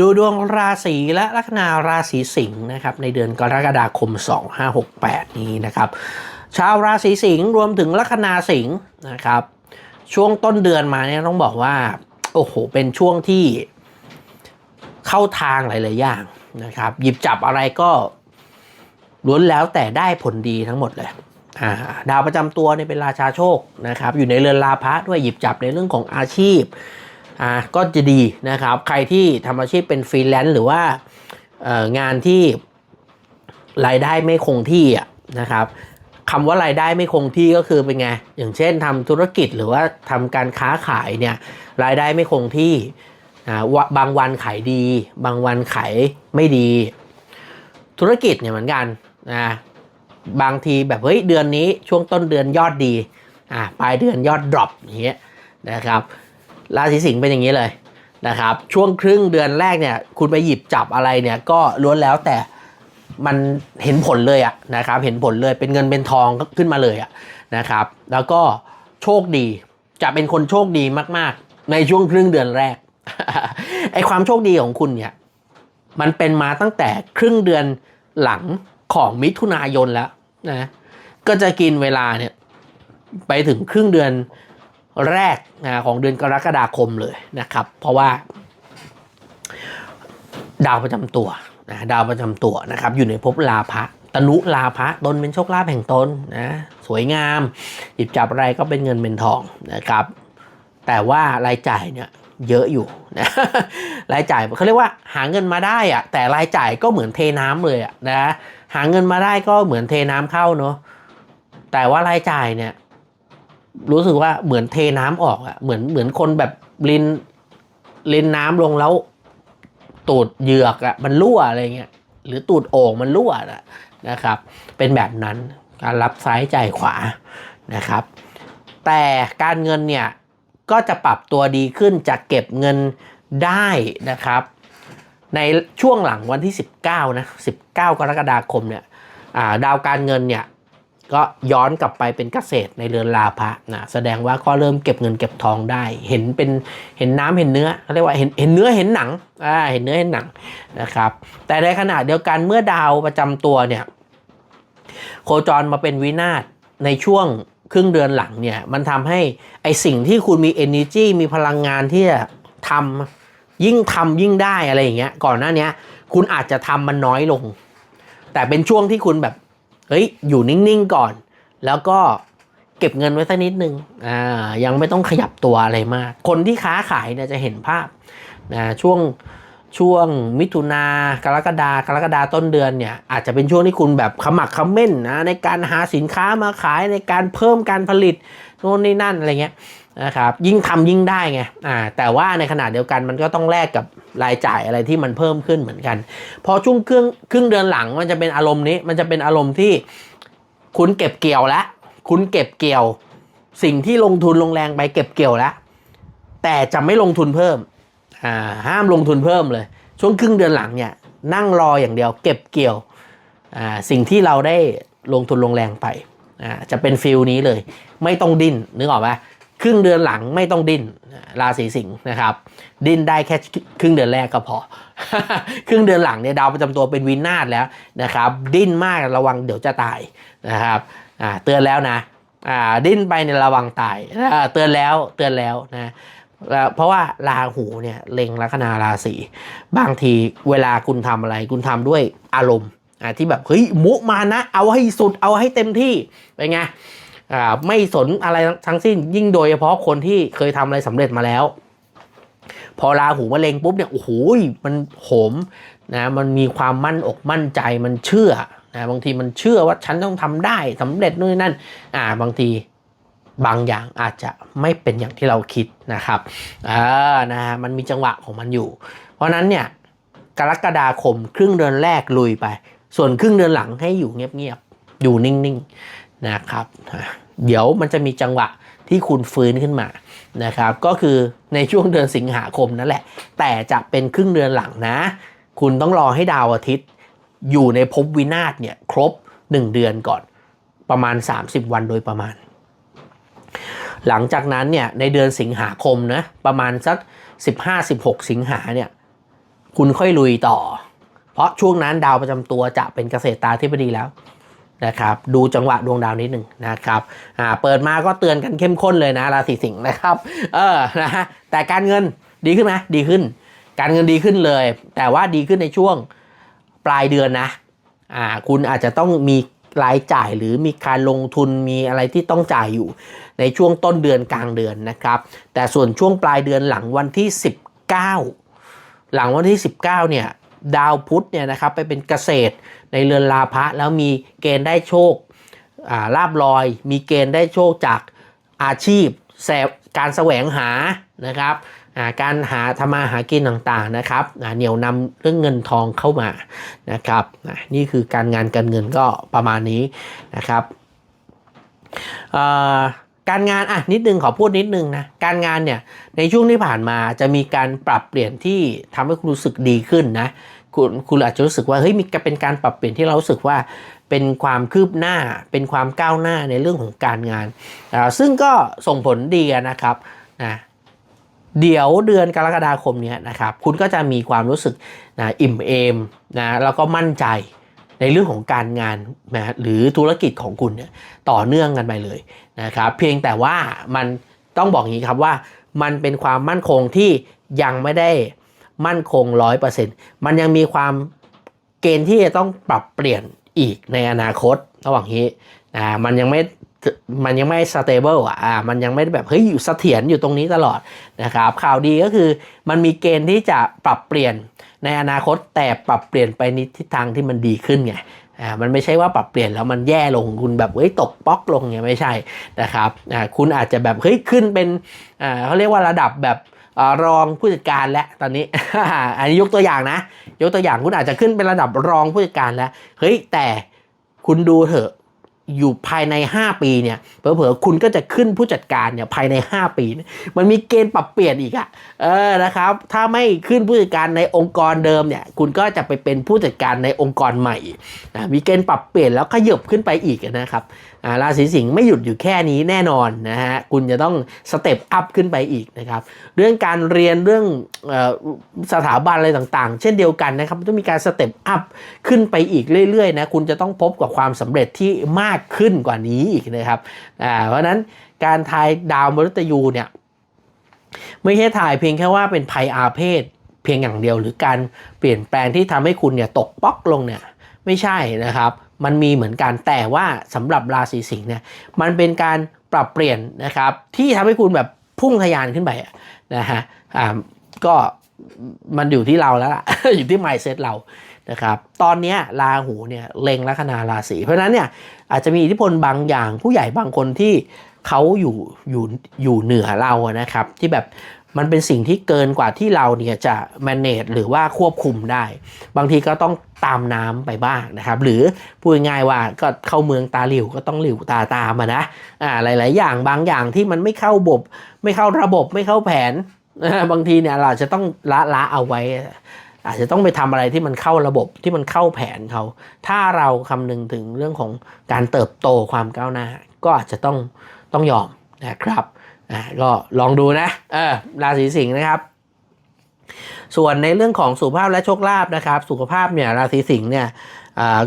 ดูดวงราศีและลัคนาราศีสิงห์นะครับในเดือนกรกฎาคม 2568 นี้นะครับ ชาวราศีสิงห์รวมถึงลัคนาสิงห์นะครับ ช่วงต้นเดือนมาเนี่ยต้องบอกว่า โอ้โห เป็นช่วงที่เข้าทางหลาย ๆ อย่างนะครับ หยิบจับอะไรก็ล้วนแล้วแต่ได้ผลดีทั้งหมดเลยดาวประจำตัวเนี่ยเป็นราชาโชคนะครับ อยู่ในเรือนลาภะด้วยหยิบจับในเรื่องของอาชีพ อ่าก็จะดีนะครับ ใครที่ทำอาชีพเป็นฟรีแลนซ์หรือว่าเอ่องานที่รายได้ไม่คงที่อะนะครับคำว่ารายได้ไม่คงที่ก็คือเป็นไง อย่างเช่นทำธุรกิจหรือว่าทำการค้าขายเนี่ยรายได้ไม่คงที่อ่าวะบางวันขายดี บางวันขายไม่ดี ธุรกิจเนี่ยเหมือนกันนะบางทีแบบเฮ้ยเดือนนี้ช่วงต้นเดือนยอดดีอ่าปลายเดือนยอดดรอปอย่างเงี้ยนะครับ ราศีสิงห์เป็นอย่างนี้เลยนะครับ ช่วงครึ่งเดือนแรกเนี่ย คุณไปหยิบจับอะไรเนี่ยก็ล้วนแล้วแต่มันเห็นผลเลยอะนะครับเห็นผลเลยเป็นเงินเป็นทองขึ้นมาเลยอะนะครับ แล้วก็โชคดีจะเป็นคนโชคดีมาก ๆ ในช่วงครึ่งเดือนแรกไอความโชคดีของคุณเนี่ยมันเป็นมาตั้งแต่ครึ่งเดือนหลังของมิถุนายนแล้วนะก็จะกินเวลาเนี่ยไปถึงครึ่งเดือน แรกนะของเดือนกรกฎาคมเลยนะครับ เพราะว่า ดาวประจำตัวนะดาวประจำตัวนะครับ อยู่ในภพลาภะตนุลาภะตนเป็นโชคลาภแห่งตนนะสวยงามหยิบจับอะไรก็เป็นเงินเป็นทองนะครับ แต่ว่ารายจ่ายเนี่ยเยอะอยู่นะรายจ่ายเขาเรียกว่าหาเงินมาได้อะแต่รายจ่ายก็เหมือนเทน้ำเลยอะนะหาเงินมาได้ก็เหมือนเทน้ำเข้าเนาะแต่ว่ารายจ่ายเนี่ย รู้สึกว่าเหมือนเทน้ำออกอะเหมือนเหมือนคนแบบลินลินน้ำลงแล้ว ตูดเหยือกอะมันรั่วอะไรเงี้ยหรือตูดโอ่งมันรั่วอะนะครับ เป็นแบบนั้นการรับซ้ายจ่ายขวานะครับ แต่การเงินเนี่ยก็จะปรับตัวดีขึ้นจะเก็บเงินได้นะครับ ในช่วงหลังวันที่ 19นะ19 กรกฎาคมเนี่ยาดาวการเงินเนี่ย ก็ย้อนกลับไปเป็นเกษตรในเรือนลาภะนะแสดงว่าก็เริ่มเก็บเงินเก็บทองได้ เห็นเป็นเห็นน้ำเห็นเนื้อเขาเรียกว่าเห็นเห็นเนื้อเห็นหนังอ่าเห็นเนื้อเห็นหนังนะครับ แต่ในขณะเดียวกันเมื่อดาวประจำตัวเนี่ยโคจรมาเป็นวินาศในช่วงครึ่งเดือนหลังเนี่ยมันทำให้ไอสิ่งที่คุณมี energy มีพลังงานที่จะทำยิ่งทำยิ่งได้อะไรอย่างเงี้ยก่อนหน้านี้คุณอาจจะทำมันน้อยลง แต่เป็นช่วงที่คุณแบบ เฮ้ยอยู่นิ่งๆก่อน แล้วก็เก็บเงินไว้สักนิดนึงอ่ายังไม่ต้องขยับตัวอะไรมาก คนที่ค้าขายเนี่ยจะเห็นภาพนะช่วงช่วงมิถุนากรกฎากรกฎาต้นเดือนเนี่ยอาจจะเป็นช่วงที่คุณแบบขมักขม้นนะในการหาสินค้ามาขายในการเพิ่มการผลิตโน่นนี่นั่นอะไรเงี้ย นะครับยิ่งทำยิ่งได้ไงอ่าแต่ว่าในขณะเดียวกันมันก็ต้องแลกกับรายจ่ายอะไรที่มันเพิ่มขึ้นเหมือนกัน พอช่วงครึ่งครึ่งเดือนหลังมันจะเป็นอารมณ์นี้ มันจะเป็นอารมณ์ที่คุณเก็บเกี่ยวแล้วคุณเก็บเกี่ยว สิ่งที่ลงทุนลงแรงไปเก็บเกี่ยวแล้วแต่จะไม่ลงทุนเพิ่มอ่าห้ามลงทุนเพิ่มเลย ช่วงครึ่งเดือนหลังเนี่ยนั่งรออย่างเดียว เก็บเกี่ยวอ่าสิ่งที่เราได้ลงทุนลงแรงไปอ่าจะเป็นฟิลนี้เลย ไม่ต้องดิ้นนึกออกไหม ครึ่งเดือนหลังไม่ต้องดิ้นราศีสิงห์นะครับ ดิ้นได้แค่ครึ่งเดือนแรกก็พอ ครึ่งเดือนหลังเนี่ยดาวประจำตัวเป็นวินาศแล้วนะครับ ดิ้นมากระวังเดี๋ยวจะตายนะครับเตือนแล้วนะดิ้นไปเนี่ยระวังตายเตือนแล้วเตือนแล้วนะเพราะว่าราหูเนี่ยเล็งลัคนาราศีบางทีเวลาคุณทำอะไร คุณทำด้วยอารมณ์ที่แบบเฮ้ยมุมานะ เอาให้สุดเอาให้เต็มที่เป็นไง ไม่สนอะไรทั้งสิ้นยิ่งโดยเฉพาะคนที่เคยทำอะไรสำเร็จมาแล้ว พอราหูมาเลงปุ๊บเนี่ยโอ้โหมันโหมนะมันมีความมั่นอกมั่นใจมันเชื่อนะบางทีมันเชื่อว่าฉันต้องทำได้สำเร็จนู่นนั่นอ่าบางทีบางอย่างอาจจะไม่เป็นอย่างที่เราคิดนะครับอ่านะฮะมันมีจังหวะของมันอยู่ เพราะนั้นเนี่ยกรกฎาคมครึ่งเดือนแรกลุยไป ส่วนครึ่งเดือนหลังให้อยู่เงียบๆอยู่นิ่งๆ นะครับเดี๋ยวมันจะมีจังหวะที่คุณฟื้นขึ้นมานะครับ ก็คือในช่วงเดือนสิงหาคมนั่นแหละ แต่จะเป็นครึ่งเดือนหลังนะ คุณต้องรอให้ดาวอาทิตย์ อยู่ในภพวินาศเนี่ยครบ 1 เดือนก่อนประมาณ 30 วันโดยประมาณ หลังจากนั้นเนี่ยในเดือนสิงหาคมนะประมาณสัก 15-16 สิงหาเนี่ยคุณค่อยลุยต่อ เพราะช่วงนั้นดาวประจำตัวจะเป็นเกษตรตาธิบดีแล้ว นะครับดูจังหวะดวงดาวนิดหนึ่งนะครับอ่าเปิดมาก็เตือนกันเข้มข้นเลยนะราศีสิงห์นะครับเออนะฮะแต่การเงินดีขึ้นไหมดีขึ้น การเงินดีขึ้นเลย แต่ว่าดีขึ้นในช่วงปลายเดือนนะอ่าคุณอาจจะต้องมีรายจ่ายหรือมีการลงทุนมีอะไรที่ต้องจ่ายอยู่ในช่วงต้นเดือนกลางเดือนนะครับ แต่ส่วนช่วงปลายเดือนหลังวันที่ 19 หลังวันที่ 19เนี่ย ดาวพุธเนี่ยนะครับไปเป็นเกษตรในเรือนลาภะแล้วมีเกณฑ์ได้โชคาลาบลอย มีเกณฑ์ได้โชคจากอาชีพแสวการแสวงหานะครับาการหาทำมาหากินต่างๆนะครับเหนี่ยวนำเรื่องเงินทองเข้ามานะครับนี่คือการงานการเงินก็ประมาณนี้นะครับ การงานอะนิดนึงขอพูดนิดนึงนะการงานเนี่ยในช่วงที่ผ่านมาจะมีการปรับเปลี่ยนที่ทำให้คุณรู้สึกดีขึ้นนะคุณคุณอาจจะรู้สึกว่าเฮ้ยมีเป็นการปรับเปลี่ยนที่เรารู้สึกว่าเป็นความคืบหน้าเป็นความก้าวหน้าในเรื่องของการงานอ่าซึ่งก็ส่งผลดีนะครับนะเดี๋ยวเดือนกรกฎาคมเนี้ยนะครับคุณก็จะมีความรู้สึกนะอิ่มเอมนะแล้วก็มั่นใจในเรื่องของการงานนะหรือธุรกิจของคุณเนี่ยต่อเนื่องกันไปเลย นะครับเพียงแต่ว่ามันต้องบอกอย่างนี้ครับว่ามันเป็นความมั่นคงที่ยังไม่ได้มั่นคงร้อยเปอร์เซ็นต์มันยังมีความเกณฑ์ที่จะต้องปรับเปลี่ยนอีกในอนาคตระหว่างนี้อ่ามันยังไม่มันยังไม่สเตเบิลอะอ่ามันยังไม่ได้แบบเฮ้ยอยู่เสถียรอยู่ตรงนี้ตลอดนะครับข่าวดีก็คือมันมีเกณฑ์ที่จะปรับเปลี่ยนในอนาคตแต่ปรับเปลี่ยนไปในทิศทางที่มันดีขึ้นไง อ่ามันไม่ใช่ว่าปรับเปลี่ยนแล้วมันแย่ลงคุณแบบเฮ้ยตกป๊อกลงเนี่ยไม่ใช่นะครับอ่าคุณอาจจะแบบเฮ้ยขึ้นเป็นอ่าเขาเรียกว่าระดับแบบอรองผู้จัดการแล้วตอนนี้ อันนี้ยกตัวอย่างนะ ยกตัวอย่างคุณอาจจะขึ้นเป็นระดับรองผู้จัดการแล้ว เฮ้ยแต่คุณดูเถอะ อยู่ภายใน 5 ปีเนี่ยเผลอๆคุณก็จะขึ้นผู้จัดการเนี่ยภายใน 5 ปีเนี่ยมันมีเกณฑ์ปรับเปลี่ยนอีกอะเออนะครับ ถ้าไม่ขึ้นผู้จัดการในองค์กรเดิมเนี่ย คุณก็จะไปเป็นผู้จัดการในองค์กรใหม่นะมีเกณฑ์ปรับเปลี่ยนแล้วขยบขึ้นไปอีกนะครับ ราศีสิงห์ไม่หยุดอยู่แค่นี้แน่นอนนะฮะคุณจะต้องสเต็ปอัพขึ้นไปอีกนะครับเรื่องการเรียนเรื่องออสถาบันอะไรต่างๆ เช่นเดียวกันนะครับต้องมีการสเต็ปอัพขึ้นไปอีกเรื่อยๆนะคุณจะต้องพบกับความสำเร็จที่มากขึ้นกว่านี้อีกนะครับเพราะนั้นการทายดาวมฤตยูเนี่ยไม่ใช่ถ่ายเพียงแค่ว่าเป็นภัยอาเพศเพียงอย่างเดียว หรือการเปลี่ยนแปลงที่ทำให้คุณเนี่ยตกป๊อกลงเนี่ย ไม่ใช่นะครับ มันมีเหมือนกันแต่ว่าสำหรับราศีสิงห์เนี่ยมันเป็นการปรับเปลี่ยนนะครับ ที่ทำให้คุณแบบพุ่งทะยานขึ้นไปนะฮะอ่าก็มันอยู่ที่เราแล้วล่ะอยู่ที่ mindset เรานะครับตอนนี้ราหูเนี่ยเล็งลัคนาราศีเพราะฉะนั้นเนี่ยอาจจะมีอิทธิพลบางอย่างผู้ใหญ่บางคนที่เขาอยู่อยู่อยู่เหนือเราอะนะครับ ที่แบบ มันเป็นสิ่งที่เกินกว่าที่เราเนี่ยจะ manage หรือว่าควบคุมได้ บางทีก็ต้องตามน้ำไปบ้างนะครับ หรือพูดง่ายว่าก็เข้าเมืองตาหลิวก็ต้องหลิวตาตามนะอ่าหลาย ๆ อย่างบางอย่างที่มันไม่เข้าบบ ไม่เข้าระบบไม่เข้าแผนบางทีเนี่ยเราจะต้องละละเอาไว้ อาจจะต้องไปทำอะไรที่มันเข้าระบบที่มันเข้าแผนเขา ถ้าเราคำนึงถึงเรื่องของการเติบโตความก้าวหน้า ก็อาจจะต้องต้องยอมนะครับ อ่าก็ลองดูนะเออราศีสิงห์นะครับ ส่วนในเรื่องของสุขภาพและโชคลาภนะครับ สุขภาพเนี่ยราศีสิงห์เนี่ย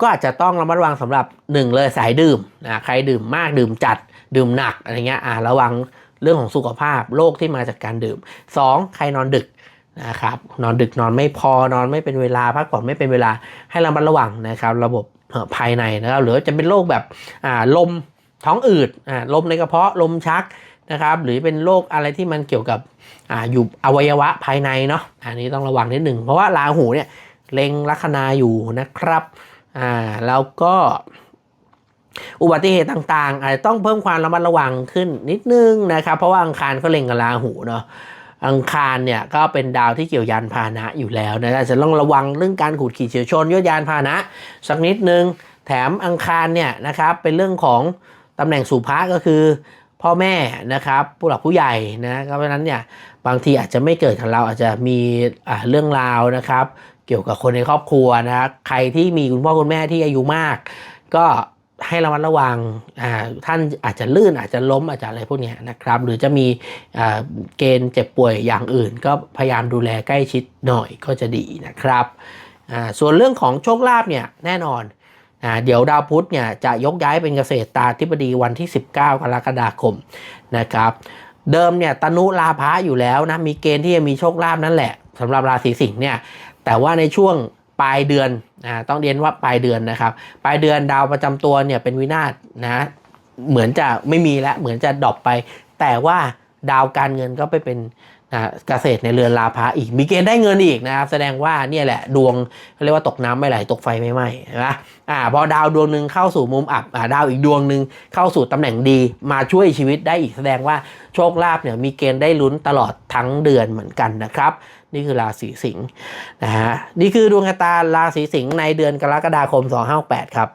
ก็อาจจะต้องระมัดระวังสำหรับหนึ่งเลยสายดื่มนะใครดื่มมากดื่มจัดดื่มหนักอะไรเงี้ยอ่าระวังเรื่องของสุขภาพโรคที่มาจากการดื่มสองใครนอนดึกนะครับนอนดึกนอนไม่พอนอนไม่เป็นเวลาพักผ่อนไม่เป็นเวลาให้ระมัดระวังนะครับ ระบบภายในนะครับหรือจะเป็นโรคแบบลมท้องอืดลมในกระเพาะลมชัก นะครับหรือเป็นโรคอะไรที่มันเกี่ยวกับอ่าอยู่อวัยวะภายในเนาะอันนี้ต้องระวังนิดหนึ่งเพราะว่าราหูเนี่ยเล็งลัคนาอยู่นะครับอ่าแล้วก็อุบัติเหตุต่างๆอาจจะต้องเพิ่มความระมัดระวังขึ้นนิดนึงนะครับเพราะว่าอังคารก็เล็งกับราหูเนาะอังคารเนี่ยก็เป็นดาวที่เกี่ยวยานพาหนะอยู่แล้วนะอาจจะต้องระวังเรื่องการขูดขีดเฉียวชนยวดยานพาหนะ สักนิดนึง แถมอังคารเนี่ยนะครับเป็นเรื่องของตำแหน่งสุภาก็คือ พ่อแม่นะครับผู้หลักผู้ใหญ่นะเพราะฉะนั้นเนี่ยบางทีอาจจะไม่เกิดกับเราอาจจะมีเรื่องราวนะครับ เกี่ยวกับคนในครอบครัวนะครับใครที่มีคุณพ่อคุณแม่ที่อายุมาก ก็ให้ระมัดระวังท่านอาจจะลื่นอาจจะล้มอาจจะอะไรพวกนี้นะครับ หรือจะมีเกณฑ์เจ็บป่วยอย่างอื่น ก็พยายามดูแลใกล้ชิดหน่อยก็จะดีนะครับส่วนเรื่องของโชคลาภเนี่ยแน่นอน อ่าเดี๋ยวดาวพุธเนี่ยจะยกย้ายเป็นเกษตรตาธิบดีวันที่ 19 กรกฎาคมนะครับ เดิมเนี่ยตนุลาภะอยู่แล้วนะมีเกณฑ์ที่จะมีโชคลาภนั่นแหละสำหรับราศีสิงห์เนี่ยแต่ว่าในช่วงปลายเดือนนะต้องเรียนว่าปลายเดือนนะครับ ปลายเดือนดาวประจำตัวเนี่ยเป็นวินาศนะเหมือนจะไม่มีแล้วเหมือนจะดรอปไป แต่ว่าดาวการเงินก็ไปเป็น นะเกษตรในเรือนลาภะอีกมีเกณฑ์ได้เงินอีกนะครับ แสดงว่าเนี่ยแหละดวงเขาเรียกว่าตกน้ำไม่ไหลตกไฟไม่ไหม้ใช่ไหมอ่าพอดาวดวงหนึ่งเข้าสู่มุมอับอ่าดาวอีกดวงหนึ่งเข้าสู่ตำแหน่งดี มาช่วยชีวิตได้อีกแสดงว่าโชคลาภเนี่ยมีเกณฑ์ได้ลุ้นตลอดทั้งเดือนเหมือนกันนะครับ นี่คือราศีสิงห์นะฮะนี่คือดวงชะตาราศีสิงห์ในเดือนกรกฎาคม 258ครับ